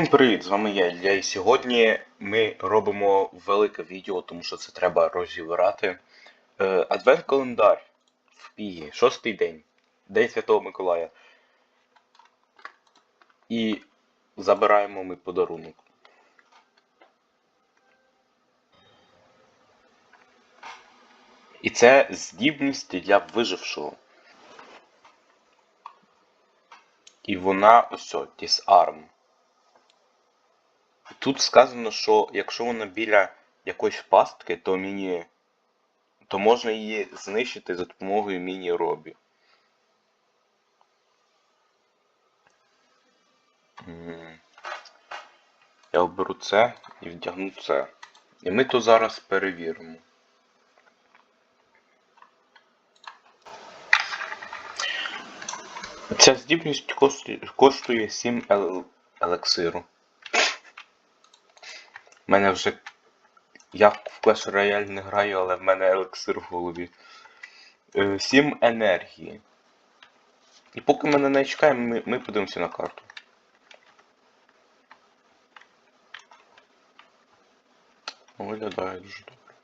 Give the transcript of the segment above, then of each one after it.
Всім привіт, з вами я Ілля, і сьогодні ми робимо велике відео, тому що це треба розібрати. Е, Адвент календар в Пігі, шостий день, День Святого Миколая. І забираємо ми подарунок. І це здібність для вижившого. І вона ось Disarm. Тут сказано, що якщо вона біля якоїсь пастки, то міні. то можна її знищити за допомогою міні-робів. М. Я оберу це і вдягну це. І ми то зараз перевіримо. Ця здібність коштує, коштує 7 ел- елексиру. У мене вже. Я в Clash Royale не граю, але в мене елексир в голові. 7 енергії. І поки мене не чекаємо, ми, ми подивимося на карту. Виглядає дуже добре.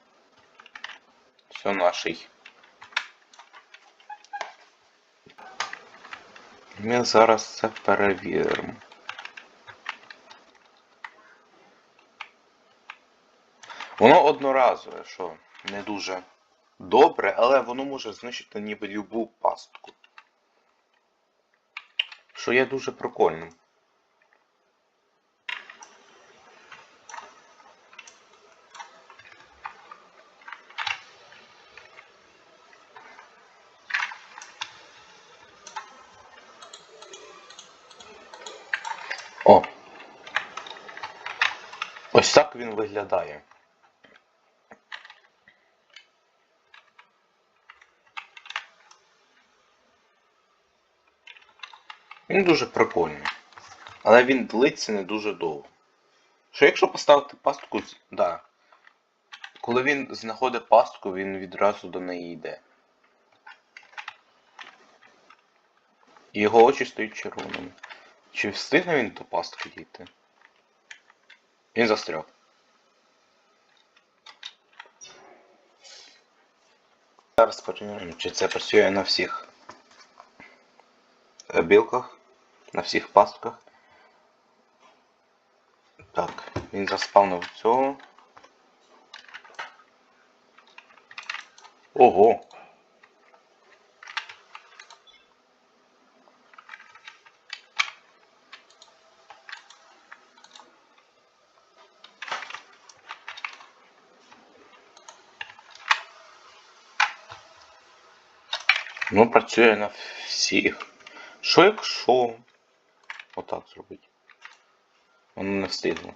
Все наший. Ми зараз це перевіримо. Воно одноразове, що не дуже добре, але воно може знищити ніби любу пастку. Що є дуже прикольним. О! Ось так він виглядає. Він дуже прикольний. Але він длиться не дуже довго. Що якщо поставити пастку, да. Коли він знаходить пастку, він відразу до неї йде. Його очі стають червоними. Чи встигне він до пастки дійти? Він застряг. Зараз перевіримо, чи це працює на всіх е, білках, на всіх пастках. Так, він заспавнив цього. Ого! Ну, працює на всіх. Що якщо... Отак зробити? Воно не встигло.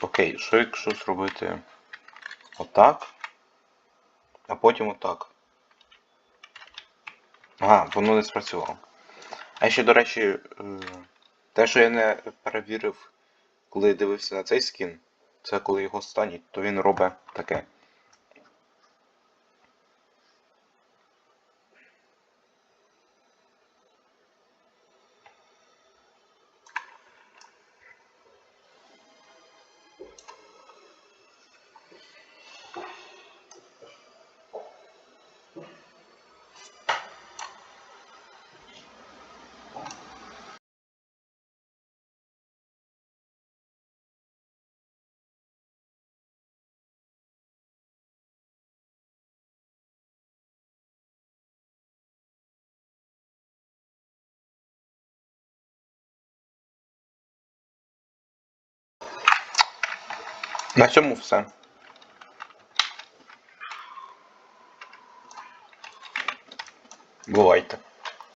Окей, що якщо зробити отак, а потім отак. Ага, воно не спрацювало. А ще, до речі, е, те, що я не перевірив, коли дивився на цей скін, це коли його стануть, то він робить таке. На цьому все. Бувайте.